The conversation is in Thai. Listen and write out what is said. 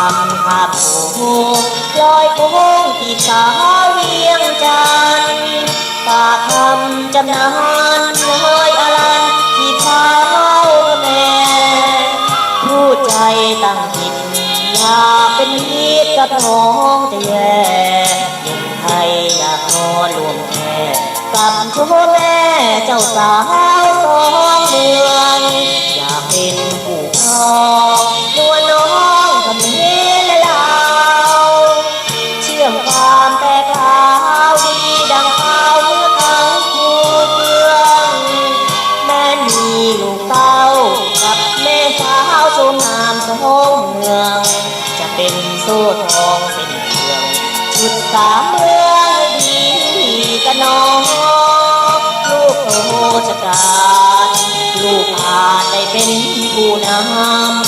ข้ามโขงลอยโค้งที่สาวเวียงจันทร์ฝากคำจำนานเลยอลันที่เท้าแม่ผู้ใจตั้งผิดอยากเป็นมิตรกับน้องจะแย่หนุ่มไทยอยากนอนรวมแค่กับโชแม่เจ้าสาว กับแม่สาวชมงามสองเมือง จะเป็นโซ่ทองเป็นเรืองจุดสามเมืองดีกันน้อง ลูกโตชะกาลูกอาจได้เป็นผู้นำ